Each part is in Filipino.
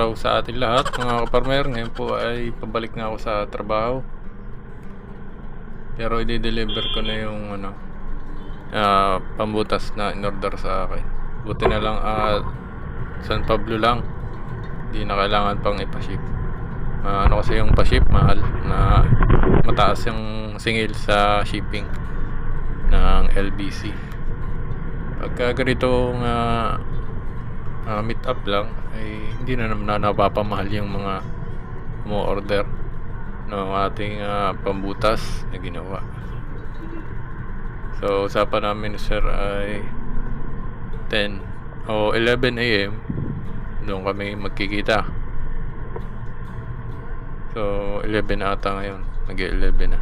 araw sa ating lahat mga kaparmer. Ngayon po ay pabalik na ako sa trabaho. Pero i-deliver ko na yung ano, ah, pambutas na in-order sa akin. Buti na lang at San Pablo lang. Hindi na kailangan pang ipaship. Ah, ano kasi yung pa-ship mahal na mataas yung singil sa shipping ng LBC. Pagka ganitong ah, ah, meet up lang ay hindi na naman na napapamahal yung mga mo-order ng ating ah, pambutas na ginawa. So, usapan namin sir ay 10 o 11 a.m. Doon kami magkikita. So, 11 ata ngayon. Nag-11 na.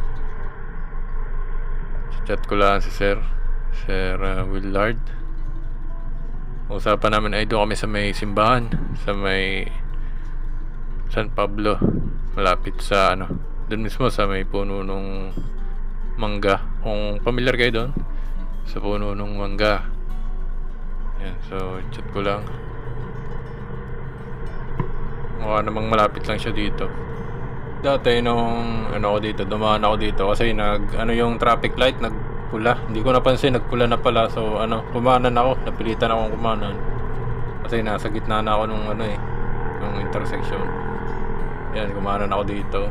Chat ko lang si Sir. Sir uh, Willard. Usapan namin ay doon kami sa may simbahan. Sa may San Pablo. Malapit sa ano. Doon mismo sa may puno nung mangga. Kung familiar kayo doon. Sa puno nung mangga. Yan. So, chat ko lang. Mukha namang malapit lang siya dito. Dati nung ano ako dito, dumaan ako dito kasi nag ano yung traffic light nagpula. Hindi ko napansin nagpula na pala. So ano, kumanan ako, napilitan akong kumanan. Kasi nasa gitna na ako nung ano eh, nung intersection. Yan, kumanan ako dito.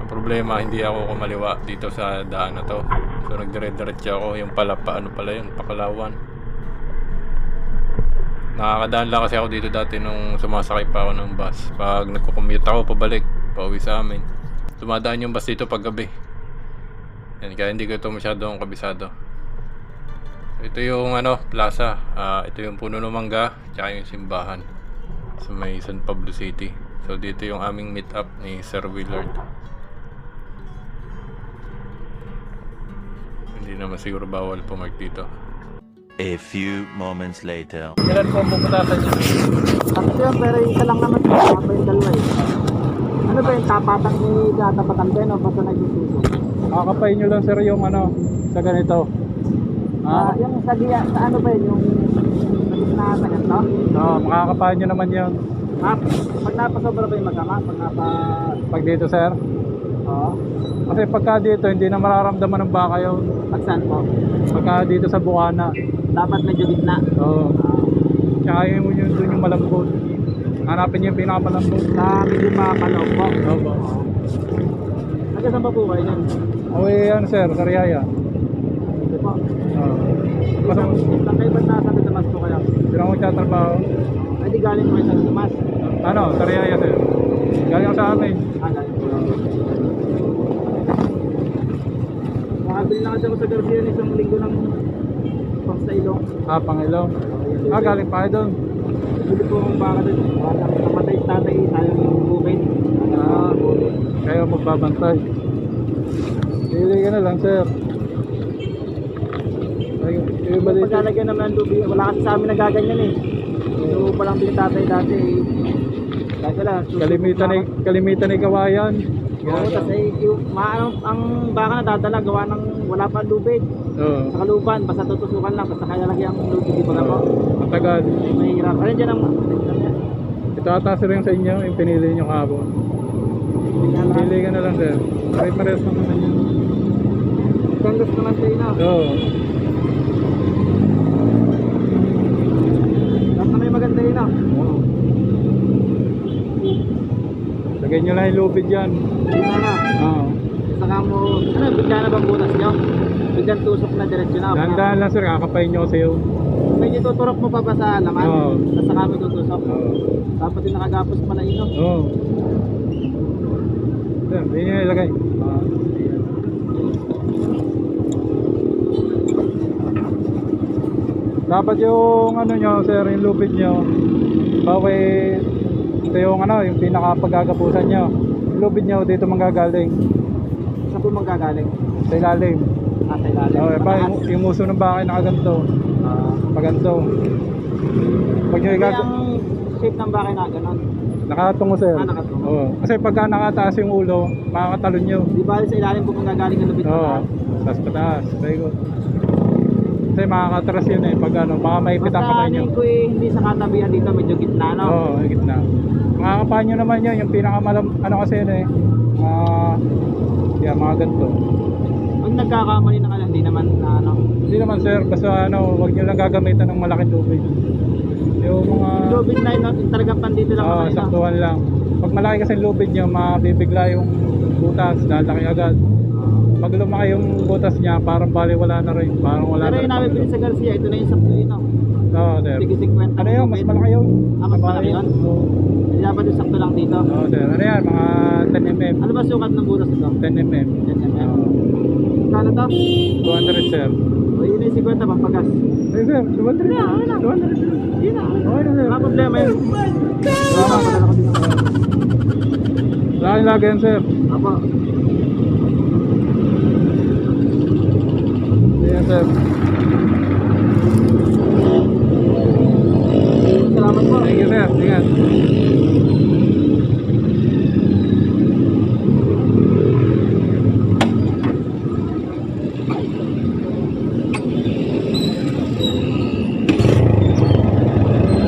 Ang problema, hindi ako kumaliwa dito sa daan na to. So nagdire-diretso ako, yung pala pa ano pala yun, Pakalawan. Nakakadaan lang kasi ako dito dati nung sumasakay pa ako ng bus. Pag nagko-commute ako pabalik, pauwi sa amin. Dumadaan yung bus dito pag gabi. Yan, kaya hindi ko ito masyadong kabisado. Ito yung ano, plaza. Ah, ito yung puno ng mangga, tsaka yung simbahan sa may San Pablo City. So dito yung aming meet up ni Sir Willard. Hindi naman siguro bawal pumark dito. A few moments later. Kailan po puputasan niyo? Tatlo yun, pero isa lang naman siya. Ako yung dalawa eh. Ano ba yung tapatan ni tatapatan din o basta nagsususo? Kakapain nyo lang sir yung ano, sa ganito. Ah, yung sa diya, sa ano ba yun? Yung sa gitna sa ganito? Oo, makakapain nyo naman yun. Ah, pag napasobra ba yung masama? Pag napa... Pag dito sir. Oo. Kasi pagka dito, hindi na mararamdaman ng baka yun. Pag saan po? Pagka dito sa bukana. Dapat medyo gitna. Oo. Ah, Tsaka yung, yung, dun yung malambot. Hanapin nyo yung pinakamalambot. sa medyo mapaloob po. Opo. Hanggang saan ba po kayo yun? Okay, ano sir, Sariaya. Ito po. Oo. Basta, Isang, isang ba nasa Bitamas po kayo? hindi na ako magtatrabaho. Ay di galing po sa Bitamas. Ano, Sariaya sir. Galing sa amin. Ah, galing po. Makabili na kasi ako sa Garcia ng isang linggo ng pang sa ilong. Ah, Pangilong. Ah, galing pa kayo doon. Bili po akong baka doon. Namatay tatay, sayang yung bukid. Ah, kayo magbabantay. Pili ka na lang, sir. Ay, yung ba dito? paglalagyan naman ng lubi, wala kasi sa amin nagaganyan eh. So palang bili tatay dati eh. Dati lang. Kalimitan ni kalimitan ni kawayan. Oo, eh, yung, maano, ang baka na dadala, gawa ng wala pa lubid. Oo. Sa kaluban, basta tutusukan lang, basta kaya lagi ang lubid, di ba po? Matagal. Mahirap. Alin dyan ang, yan? Ito sir yung sa inyo, yung pinili nyo kahapon. Lang. Pili ka na lang, sir. Pare-pares lang naman yun. Kandas naman sa'yo na. Oo. Lahat na may maganda yun ah. Lagay nyo lang yung lubid yan. Yun na. Oo. Saka mo, ano, bigla na bang butas nyo? Biglang tusok na diretsyo na. Dahan-dahan lang sir, kakapain nyo kasi yun. Medyo tuturok mo pa ba sa laman? Oo. Tapos saka mo tutusok. Oo. Dapat yung nakagapos pala yun. no? Oo. Sir, hindi nyo ilagay. Ah. Dapat yung ano nyo, sir, yung lupit nyo. Bawi, ito yung ano, yung pinakapagagapusan nyo. Yung lupit nyo, dito manggagaling. Saan po manggagaling? Sa ilalim. Nasa ilalim. Okay, pa, yung, yung muso ng bakay nakaganto. Ah. Paganto. Pag nyo Kaya igag... ang shape ng bakay na ganun. Nakatungo, sir. Ah, nakatungo. Oo. Kasi pagka nakataas yung ulo, makakatalon nyo. Di ba sa ilalim po manggagaling ang lubid Oo. Tapos pataas. Very good. Kasi makakatras yun eh. Pag ano, baka maipit ang Basta kamay nyo. ano ko eh, hindi sa katabihan dito, medyo gitna, no? Oo, oh, gitna. Makakapahan nyo naman yun. Yung pinakamalam, ano kasi yun eh. Ah, yeah, mga ganito. Pag nagkakamali na kayo, hindi naman na ano. Hindi naman sir, basta ano, wag nyo lang gagamitan ng malaking tubig. Yung mga... Lubid na yun, no? talagang pandito lang Oo, kayo, no? saktuhan lang. Pag malaki kasi lubid nyo, mabibigla yung butas, lalaki agad. Pag lumaki yung butas niya, parang bali wala na rin. Parang wala Pero na yung namin rin. bilhin sa Garcia, ito na yung sakto yun, no? Oo, sir. Sige 50 Ano yun, mas malaki yun. Ah, mas malaki yun? Oo, Hindi dapat yung sakto lang dito. Oo, sir. Ano yan, mga 10 mm. Ano ba sukat ng butas ito? 10 mm. 10 mm. Kano to? 200 sir. O yun yung 50 pampagas. Ay sir, 200. 200. Yun na. Okay na sir. Wala problema yun. Salamat. Lagi lagi yan sir. Apo. Ayan sir. Salamat po. Thank you sir. Ingat.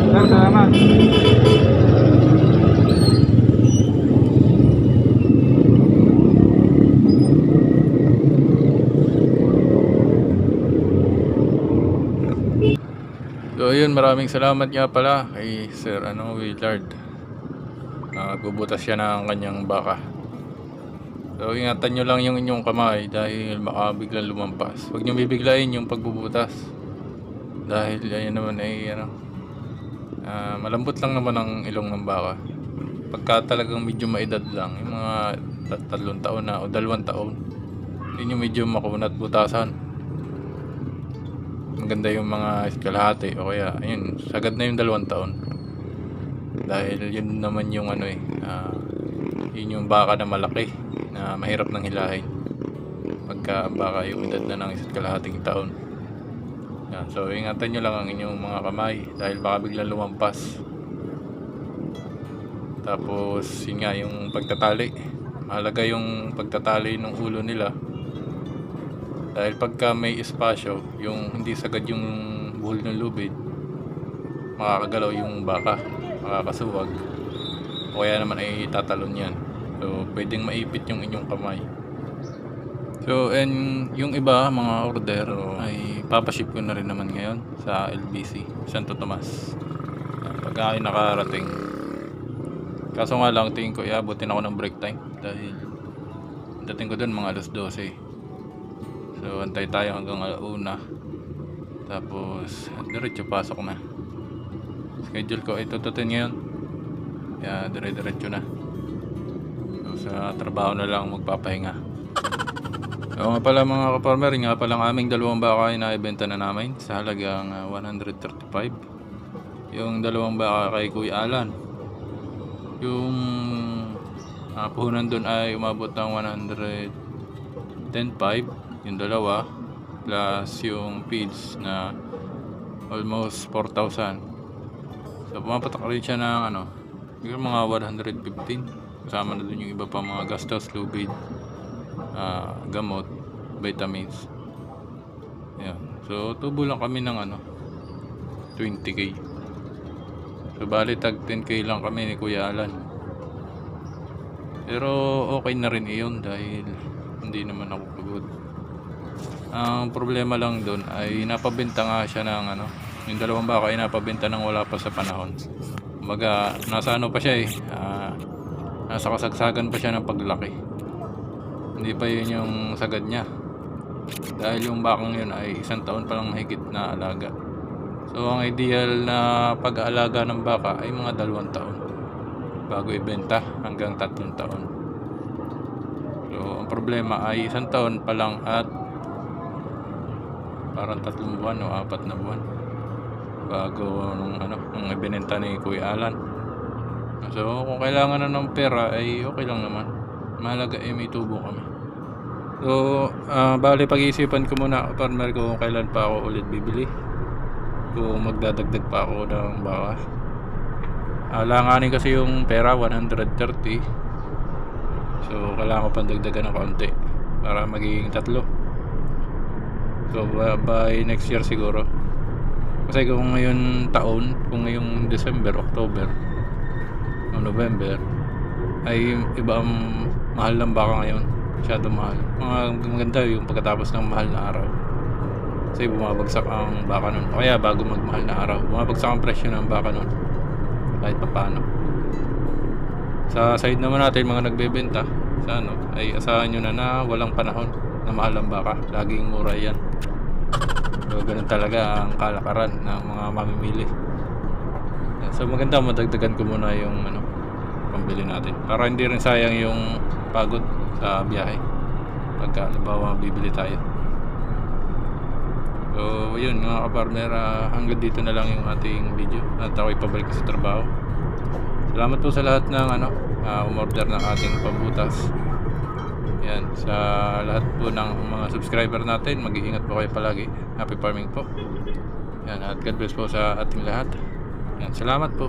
Sir, salamat. So yun, maraming salamat nga pala kay Sir ano, Willard. Nagbubutas siya ng kanyang baka. So ingatan nyo lang yung inyong kamay dahil baka biglang lumampas. Huwag nyo bibiglayin yung pagbubutas. Dahil ayan naman ay ano, ah, malambot lang naman ang ilong ng baka. Pagka talagang medyo maedad lang, yung mga tat- tatlong taon na o dalawang taon, yun yung medyo makunat butasan maganda yung mga kalahati. O kaya ayun sagad na yung dalawang taon. Dahil yun naman yung ano eh ah, yun yung baka na malaki na mahirap nang hilahin. Pagka baka yung edad na ng isa't taon. Yan, so ingatan nyo lang ang inyong mga kamay dahil baka biglang lumampas. Tapos yun nga yung pagtatali. Mahalaga yung pagtatali ng ulo nila dahil pagka may espasyo, yung hindi sagad yung buhol ng lubid, makakagalaw yung baka, makakasuwag. O kaya naman ay tatalon yan. So, pwedeng maipit yung inyong kamay. So, and yung iba, mga order, ay papaship ko na rin naman ngayon sa LBC, Santo Tomas. Pagka ay nakarating. Kaso nga lang, tingin ko, iabutin ako ng break time. Dahil, dating ko dun mga alas 12. So, antay tayo hanggang alauna. Tapos, diretso pasok na. Schedule ko ay tututin ngayon. Kaya dire-diretso na. So, sa trabaho na lang magpapahinga. So, nga pala mga kaparmer, nga pala ang aming dalawang baka ay naibenta na namin sa halagang ah, 135. Yung dalawang baka kay Kuya Alan. Yung uh, puhunan doon ay umabot ng 110.5 yung dalawa plus yung feeds na almost 4,000 so pumapatak rin siya ng ano siguro mga 115 kasama na dun yung iba pa mga gastos lubid ah, gamot vitamins. Yan so tubo lang kami ng ano 20k so bali tag 10k lang kami ni Kuya Alan. Pero okay na rin iyon dahil hindi naman ako pagod ang problema lang doon ay napabenta nga siya ng ano, yung dalawang baka ay napabenta ng wala pa sa panahon. Kumbaga, nasa ano pa siya eh, ah, nasa kasagsagan pa siya ng paglaki. Hindi pa yun yung sagad niya. Dahil yung bakang yun ay isang taon pa lang mahigit na alaga. So, ang ideal na pag-aalaga ng baka ay mga dalawang taon bago ibenta hanggang tatlong taon. So, ang problema ay isang taon pa lang at parang tatlong buwan o apat na buwan bago nung ano nung ibinenta ni Kuya Alan. So kung kailangan na ng pera ay okay lang naman. Mahalaga ay may tubo kami. So ah, bali pag-iisipan ko muna partner ko kung kailan pa ako ulit bibili. Kung magdadagdag pa ako ng baka alanganin kasi yung pera 130 so kailangan ko pang dagdagan ng kaunti para magiging tatlo ko by next year siguro. Kasi kung ngayon taon, kung ngayong December, October, o November, ay iba ang mahal ng baka ngayon. Masyado mahal. Mga maganda yung pagkatapos ng mahal na araw. Kasi bumabagsak ang baka nun. O kaya bago magmahal na araw, bumabagsak ang presyo ng baka nun. Kahit pa paano. Sa side naman natin mga nagbebenta, sa ano, ay asahan nyo na na walang panahon na mahal ang baka. Laging mura yan. So, ganun talaga ang kalakaran ng mga mamimili. So maganda madagdagan ko muna yung ano, pambili natin. Para hindi rin sayang yung pagod sa biyahe. Pagka halimbawa bibili tayo. So yun mga kaparmer, ah, hanggang dito na lang yung ating video. At ako ipabalik sa trabaho. Salamat po sa lahat ng ano, ah, umorder ng ating pambutas. Yan, sa lahat po ng mga subscriber natin, mag-iingat po kayo palagi. Happy farming po. Yan, at God bless po sa ating lahat. Yan, salamat po.